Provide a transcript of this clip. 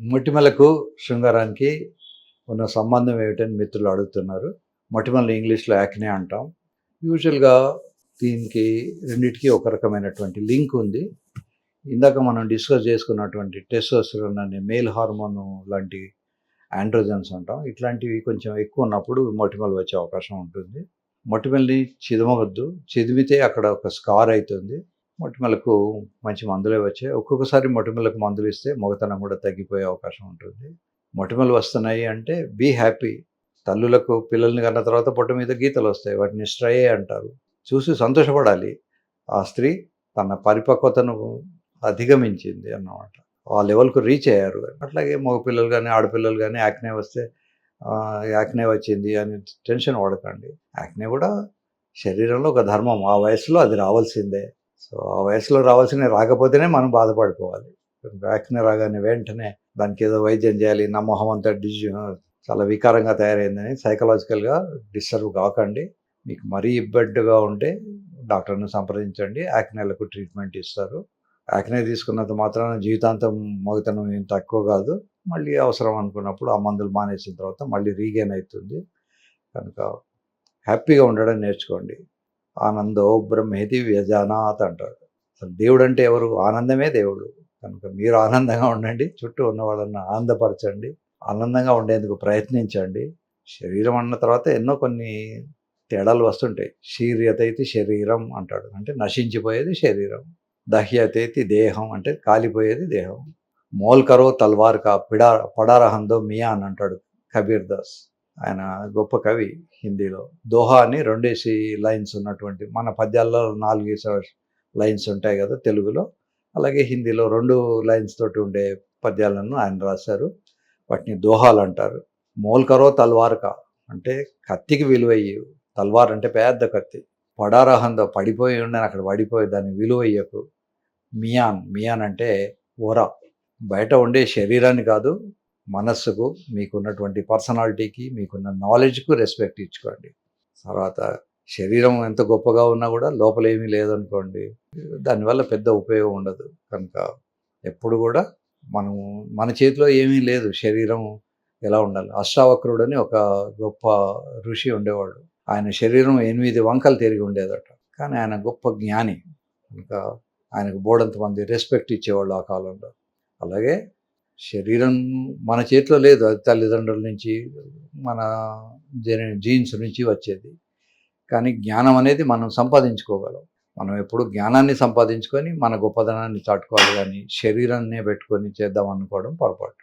మొటిమలకు శృంగారానికి ఉన్న సంబంధం ఏమిటని మిత్రులు అడుగుతున్నారు. మొటిమల్ని ఇంగ్లీష్లో యాక్నే అంటాం. యూజువల్గా దీనికి రెండిటికి ఒక రకమైనటువంటి లింక్ ఉంది. ఇందాక మనం డిస్కస్ చేసుకున్నటువంటి టెస్టోస్టెరోన్ అనే మేల్ హార్మోన్ లాంటి ఆండ్రోజన్స్ అంటాం. ఇట్లాంటివి కొంచెం ఎక్కువ ఉన్నప్పుడు మొటిమలు వచ్చే అవకాశం ఉంటుంది. మొటిమల్ని చిదమవద్దు. చిదిమితే అక్కడ ఒక స్కార్ అవుతుంది. మొటిమలకు మంచి మందులే వచ్చాయి. ఒక్కొక్కసారి మొటిమలకు మందులు ఇస్తే మొగతనం కూడా తగ్గిపోయే అవకాశం ఉంటుంది. మొటిమలు వస్తున్నాయి అంటే బీ హ్యాపీ తల్లులకు పిల్లల్ని కన్న తర్వాత పొట్ట మీద గీతలు వస్తాయి. వాటిని స్ట్రయే అంటారు. చూసి సంతోషపడాలి. ఆ స్త్రీ తన పరిపక్వతను అధిగమించింది అన్నమాట. ఆ లెవెల్కు రీచ్ అయ్యారు. అట్లాగే మగపిల్లలు కానీ ఆడపిల్లలు కానీ యాక్నే వస్తే యాక్నే వచ్చింది అని టెన్షన్ పడకండి. యాక్నే కూడా శరీరంలో ఒక ధర్మం. ఆ వయసులో అది రావాల్సిందే. సో ఆ వయసులో రావాల్సిన రాకపోతేనే మనం బాధపడుకోవాలి వ్యాక్సిన్ రాగానే వెంటనే దానికి ఏదో వైద్యం చేయాలి నా మొహం అంతా డిజ్ చాలా వికారంగా తయారైందని సైకలాజికల్గా డిస్టర్బ్ కాకండి. మీకు మరీ ఇబ్బందిగా ఉంటే డాక్టర్ని సంప్రదించండి. యాక్నేలకు ట్రీట్మెంట్ ఇస్తారు. యాక్నే తీసుకున్నంత మాత్రాన జీవితాంతం మొగతనం ఏం తక్కువ కాదు. మళ్ళీ అవసరం అనుకున్నప్పుడు ఆ మందులు మానేసిన తర్వాత మళ్ళీ రీగైన్ అవుతుంది. కనుక హ్యాపీగా ఉండడం నేర్చుకోండి. ఆనందో బ్రహ్మేది వ్యజానాథ్ అంటాడు అసలు దేవుడు అంటే ఎవరు? ఆనందమే దేవుడు. కనుక మీరు ఆనందంగా ఉండండి. చుట్టూ ఉన్న వాళ్ళని ఆనందపరచండి. ఆనందంగా ఉండేందుకు ప్రయత్నించండి. శరీరం అన్న తర్వాత ఎన్నో కొన్ని తేడాలు వస్తుంటాయి. శీర్యతైతి శరీరం అంటాడు. అంటే నశించిపోయేది శరీరం. దహ్యతైతి దేహం. అంటే కాలిపోయేది దేహం. మోల్కరో తల్వార్ కా పిడా పడారహందో మియా అని అంటాడు కబీర్ దాస్ ఆయన గొప్ప కవి హిందీలో. దోహా అని రెండేసి లైన్స్ ఉన్నటువంటి మన పద్యాల్లో నాలుగేసి లైన్స్ ఉంటాయి కదా తెలుగులో. అలాగే హిందీలో రెండు లైన్స్ తోటి ఉండే పద్యాలను ఆయన రాశారు. వాటిని దోహాలు అంటారు. మోల్కరో తల్వార్కా అంటే కత్తికి విలువయ్యి తల్వార్ అంటే పెద్ద కత్తి. పడారహందో పడిపోయి ఉండని అక్కడ పడిపోయి దాన్ని విలువయ్యకు. మియాన్ మియాన్ అంటే ఒర బయట ఉండే శరీరాన్ని కాదు మనస్సుకు మీకున్నటువంటి పర్సనాలిటీకి మీకున్న నాలెడ్జ్కు రెస్పెక్ట్ ఇచ్చుకోండి. తర్వాత శరీరం ఎంత గొప్పగా ఉన్నా కూడా లోపల ఏమీ లేదనుకోండి దానివల్ల పెద్ద ఉపయోగం ఉండదు. కనుక ఎప్పుడు కూడా మనము మన చేతిలో ఏమీ లేదు. శరీరం ఎలా ఉండాలి? అష్టావక్రుడు అని ఒక గొప్ప ఋషి ఉండేవాడు. ఆయన శరీరం ఎనిమిది వంకలు తిరిగి ఉండేదట. కానీ ఆయన గొప్ప జ్ఞాని. కనుక ఆయనకు బోడంత మంది రెస్పెక్ట్ ఇచ్చేవాళ్ళు ఆ కాలంలో. అలాగే శరీరం మన చేతిలో లేదు అది తల్లిదండ్రుల నుంచి మన జీన్స్ నుంచి వచ్చేది. కానీ జ్ఞానం అనేది మనం సంపాదించుకోగలం. మనం ఎప్పుడు జ్ఞానాన్ని సంపాదించుకొని మన గొప్పదనాన్ని చాటుకోవాలి కానీ శరీరాన్నే పెట్టుకొని చేద్దాం అనుకోవడం పొరపాటు.